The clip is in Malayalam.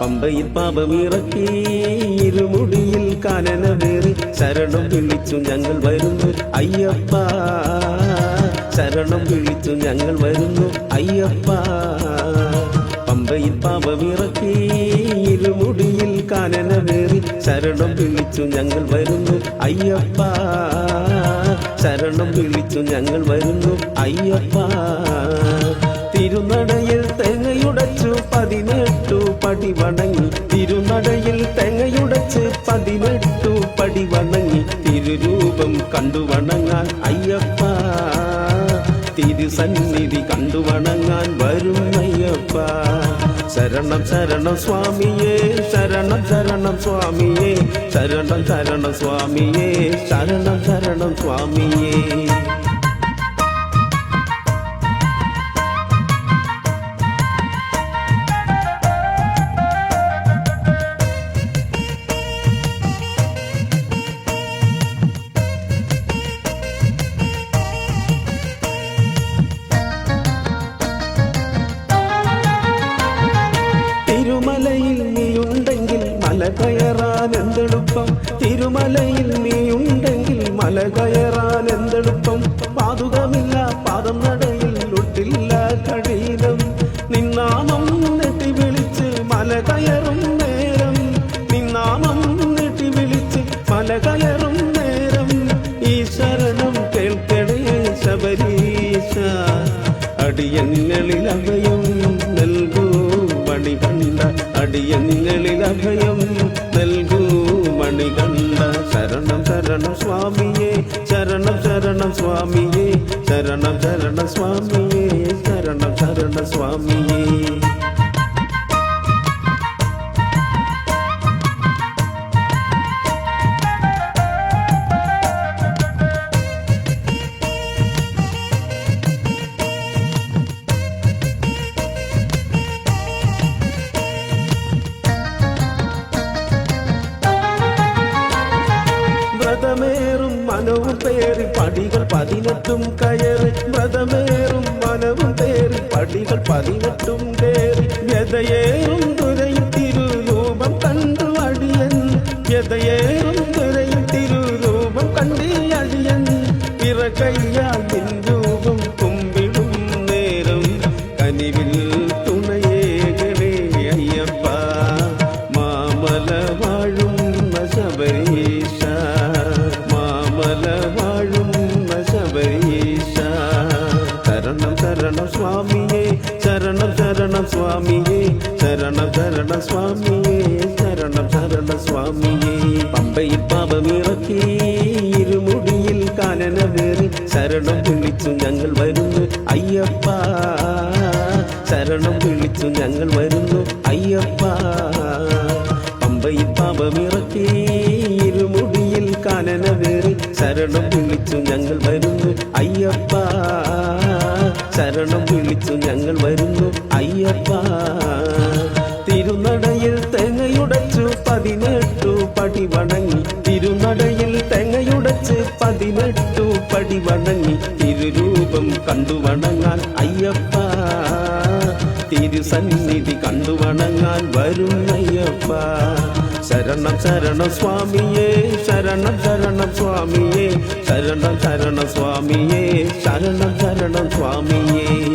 പമ്പയിൽ പാപമിറക്കി ഇരുമുടിയിൽ കാനനവേറി ശരണം വിളിച്ചു ഞങ്ങൾ വരുന്നു. അയ്യപ്പ ശരണം വിളിച്ചു ഞങ്ങൾ വരുന്നു. അയ്യപ്പ പമ്പയിൽ പാപമിറക്കി ഇരുമുടിയിൽ കാനനവേറി ശരണം വിളിച്ചു ഞങ്ങൾ വരുന്നു. അയ്യപ്പ ശരണം വിളിച്ചു ഞങ്ങൾ വരുന്നു. അയ്യപ്പ പടി വണങ്ങി തിരുനടയിൽ തെങ്ങയുടച്ച് പതിനെട്ടു പടി വണങ്ങി തിരുരൂപം കണ്ടു വണങ്ങാൻ അയ്യപ്പ. തിരുസന്നിധി കണ്ടു വണങ്ങാൻ വരും അയ്യപ്പ. ശരണം ശരണം സ്വാമിയേ ശരണം ശരണം സ്വാമിയേ. ശരണം ശരണം സ്വാമിയേ ശരണം ശരണം സ്വാമിയേ. മല കയറാൻ എന്തെളുപ്പം തിരുമലയിൽ നീ ഉണ്ടെങ്കിൽ മല കയറാൻ എന്തെളുപ്പം പാതുകമില്ല പാദം നടയിൽ ഒട്ടില്ല കഠിനം. നിന്നാമം നെട്ടി വിളിച്ച് മല കയറും നേരം. നിന്നാമം നെട്ടി വിളിച്ച് മല കയറും നേരം. ഈ ശരണം കേൾക്കണേ ശബരീശ. അടിയങ്ങളിൽ അഭയം നൽകൂ കണ്ട അടിയങ്ങളിൽ ശരണം സ്വാമിയേ ശരണം ശരണം സ്വാമിയേ ശരണം ശരണം സ്വാമിയേ ശരണം ശരണം സ്വാമിയേ. மனவும் பேரி படிகள் பதினெட்டும் கயறு. பிரதமேறும் மனவும் பேரி படிகள் பதினெட்டும் தேறி. எதையேறும் துறை திருரூபம் கண்டு அடியன். எதையேறும் துறை திருரூபம் கண்டு அடியன். பிறகை സ്വാമിയേ ശരണം ശരണ സ്വാമിയേ. പമ്പയിൽ പാപമിറക്കി ഇരുമുടിയിൽ കാനനവേറി ശരണം വിളിച്ചു ഞങ്ങൾ വരുന്നു. അയ്യപ്പ ശരണം വിളിച്ചു ഞങ്ങൾ വരുന്നു. അയ്യപ്പ പമ്പയിൽ പാപമിറക്കി ഇരുമുടിയിൽ കാനനവേറി ശരണം വിളിച്ചു ഞങ്ങൾ വരുന്നു. അയ്യപ്പ ശരണം വിളിച്ചു ഞങ്ങൾ വരുന്നു. അയ്യപ്പ തിരുനടയിൽ തെങ്ങയുടച്ചു പതിനെട്ടു പടി വണങ്ങി തിരുനടയിൽ തെങ്ങയുടച്ച് പതിനെട്ടു പടി വണങ്ങി തിരുരൂപം കണ്ടു വണങ്ങാൻ അയ്യപ്പ. തിരുസന്നിധി കണ്ടു വണങ്ങാൻ വരും അയ്യപ്പ. ശരണം ശരണം സ്വാമിയേ ശരണം ശരണം സ്വാമിയേ. ശരണം ശരണം സ്വാമിയേ ശരണം ശരണം സ്വാമിയേ.